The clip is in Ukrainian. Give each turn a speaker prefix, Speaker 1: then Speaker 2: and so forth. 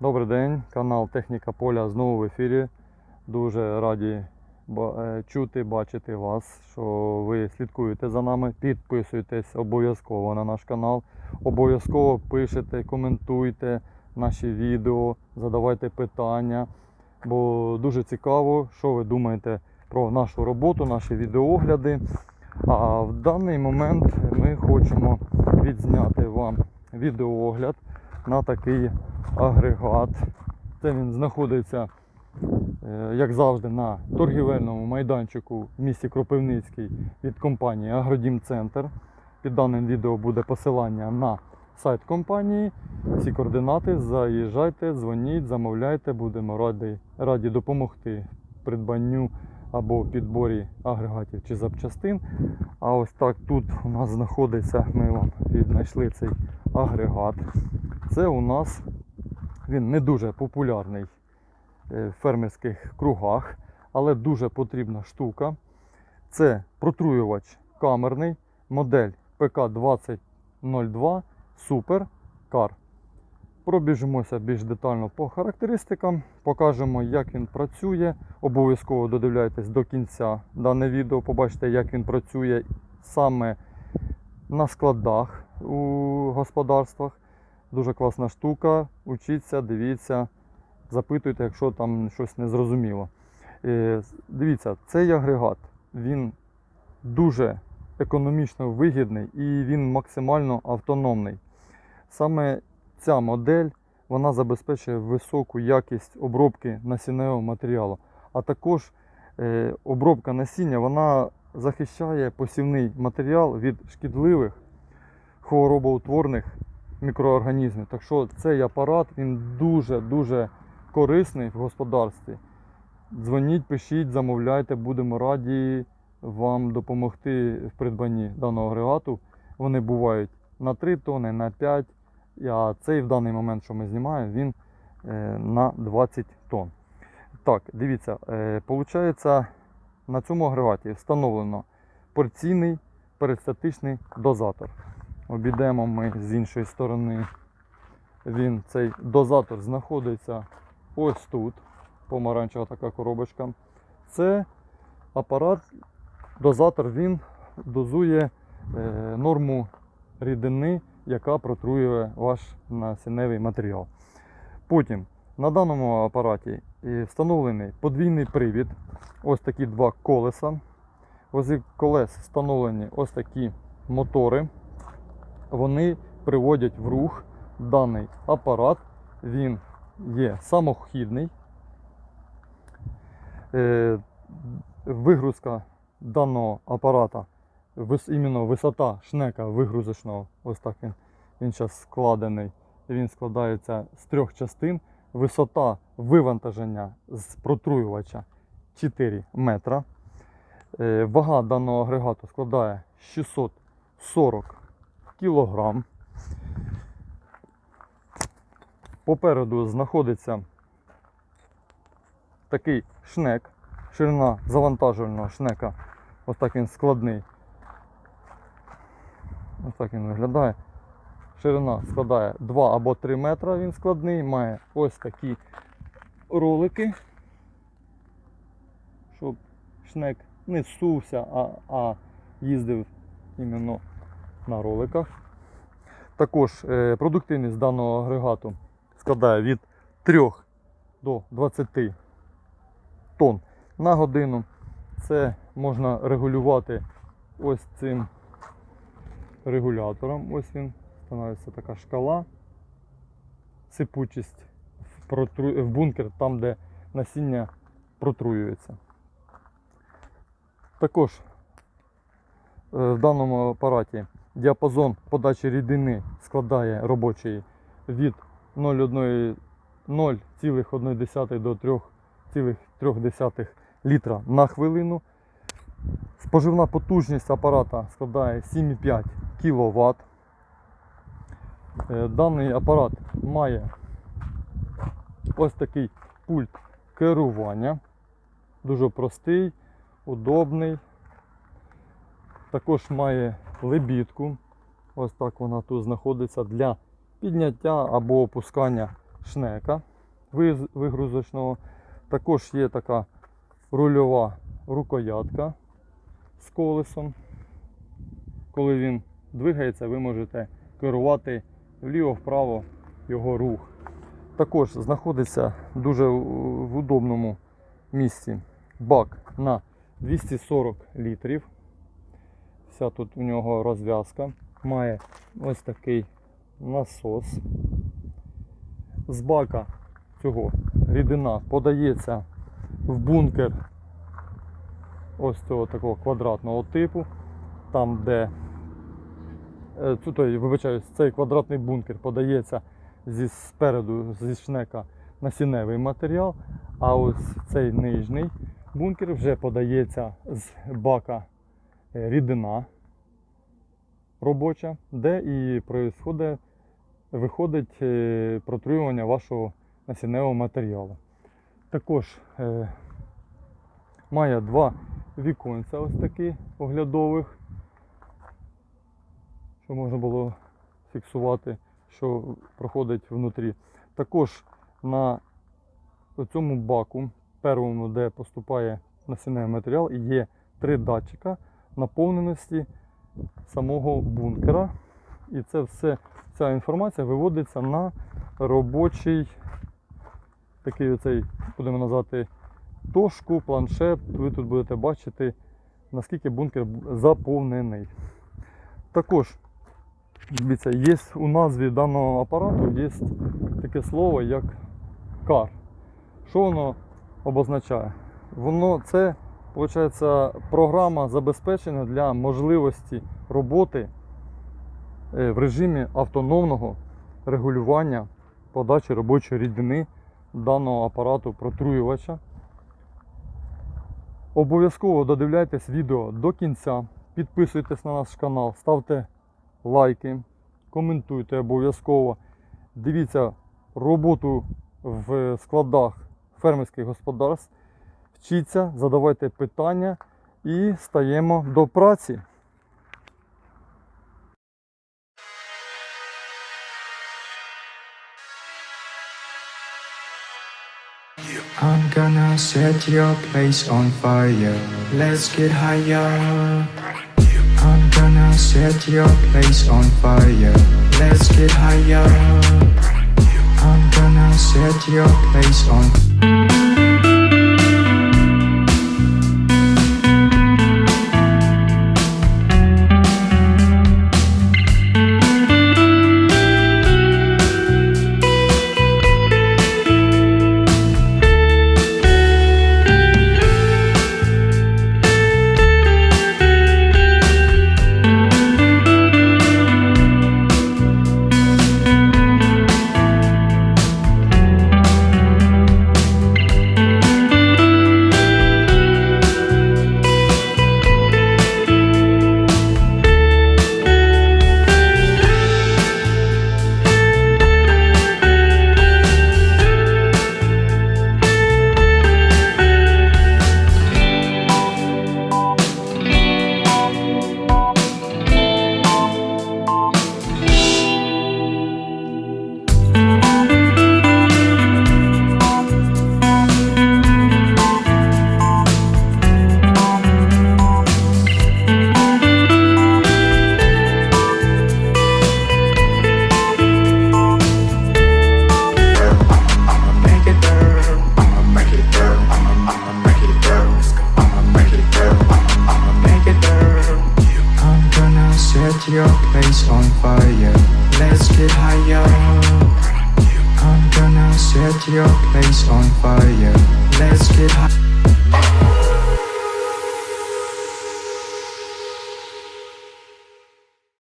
Speaker 1: Добрий день, канал Техніка Поля знову в ефірі. Дуже раді е, чути, бачити вас, що ви слідкуєте за нами. Підписуйтесь обов'язково на наш канал. Обов'язково пишете, коментуйте наші відео, задавайте питання. Бо дуже цікаво, що ви думаєте про нашу роботу, наші відеоогляди. А в даний момент ми хочемо відзняти вам відеоогляд на такий агрегат. Це він знаходиться, е, як завжди, на торгівельному майданчику в місті Кропивницький від компанії Агродім Центр. Під даним відео буде посилання на сайт компанії. Всі координати. Заїжджайте, дзвоніть, замовляйте, будемо раді, раді допомогти придбанню або підборі агрегатів чи запчастин. А ось так тут у нас знаходиться, ми вам віднайшли цей агрегат. Це у нас він не дуже популярний е, в фермерських кругах, але дуже потрібна штука. Це протруювач камерний, модель ПК-2002 Super Car. Пробіжимося більш детально по характеристикам, покажемо, як він працює. Обов'язково додивляйтесь до кінця дане відео, побачите, як він працює саме на складах у господарствах. Дуже класна штука. Учіться, дивіться, запитуйте, якщо там щось не зрозуміло. Е, Дивіться, цей агрегат він дуже економічно вигідний і він максимально автономний. Саме ця модель вона забезпечує високу якість обробки насінневого матеріалу. А також е, обробка насіння вона захищає посівний матеріал від шкідливих хворобоутворних мікроорганізмів. Так що цей апарат він дуже-дуже корисний в господарстві. Дзвоніть, пишіть, замовляйте, будемо раді вам допомогти в придбанні даного агрегату. Вони бувають на 3 тони, на 5, а цей в даний момент, що ми знімаємо, він е, на 20 тонн. Так, дивіться, е, получається, на цьому агрегаті встановлено порційний перистатичний дозатор. Обійдемо ми з іншої сторони. Він, цей дозатор знаходиться ось тут. Помаранчева така коробочка. Це апарат, дозатор, він дозує е, норму рідини, яка протруює ваш насінневий матеріал. Потім на даному апараті е, встановлений подвійний привід. Ось такі два колеса. Возле колес встановлені ось такі мотори. Вони приводять в рух даний апарат. Він є самохідний. Е, Вигрузка даного апарата, іменно висота шнека вигрузочного, ось так він, він зараз складений. Він складається з трьох частин. Висота вивантаження з протруювача 4 метра. Е, Вага даного агрегату складає 640 кілограм. Попереду знаходиться такий шнек, ширина завантажувального шнека. Ось так він складний. Ось так він виглядає. Ширина складає 2 або 3 метра, він складний, має ось такі ролики, щоб шнек не ссувся, а, а їздив іменно на роликах. Також е, продуктивність даного агрегату складає від 3 до 20 тонн на годину. Це можна регулювати ось цим регулятором. Ось він становиться така шкала. Сипучість в, бункер, там, де насіння протруюється. Також е, в даному апараті діапазон подачі рідини складає робочий від 0,1 0,1 до 3,3 літра на хвилину. Споживна потужність апарата складає 7,5 кВт. Е, Даний апарат має ось такий пульт керування. Дуже простий, удобний. Також має лебідку. Ось так вона тут знаходиться для підняття або опускання шнека вигрузочного. Також є така рульова рукоятка з колесом. Коли він двигається, ви можете керувати вліво-вправо його рух. Також знаходиться дуже в удобному місці бак на 240 літрів. Вся тут у нього розв'язка. Має ось такий насос. З бака цього рідина подається в бункер ось цього такого квадратного типу. Там, де е, тут, вибачаюсь, цей квадратний бункер подається зі спереду зі шнека насінневий матеріал, а ось цей нижній бункер вже подається з бака рідина робоча, де і виходить е, протруювання вашого насінневого матеріалу. Також е, має два віконця ось такі оглядових, щоб можна було фіксувати, що проходить внутрі. Також на цьому баку, первому, де поступає насінневий матеріал, є три датчика наповненості самого бункера. І це все, ця інформація виводиться на робочий такий оцей, будемо назвати, тошку, планшет. Ви тут будете бачити, наскільки бункер заповнений. Також, дивіться, є у назві даного апарату є таке слово, як кар. Що воно обозначає? Воно це, виходить, програма забезпечена для можливості роботи е, в режимі автономного регулювання подачі робочої рідини даного апарату протруювача. Обов'язково додивляйтесь відео до кінця, підписуйтесь на наш канал, ставте лайки, коментуйте обов'язково. Дивіться роботу в складах фермерських господарств. Вчіться, задавайте питання і стаємо до праці.
Speaker 2: I'm gonna set your place on fire. Let's get higher. I'm gonna set your place on fire. Let's get higher. I'm gonna set your place on set your place on fire. Let's get higher. I'm gonna set your place on fire. Let's get high.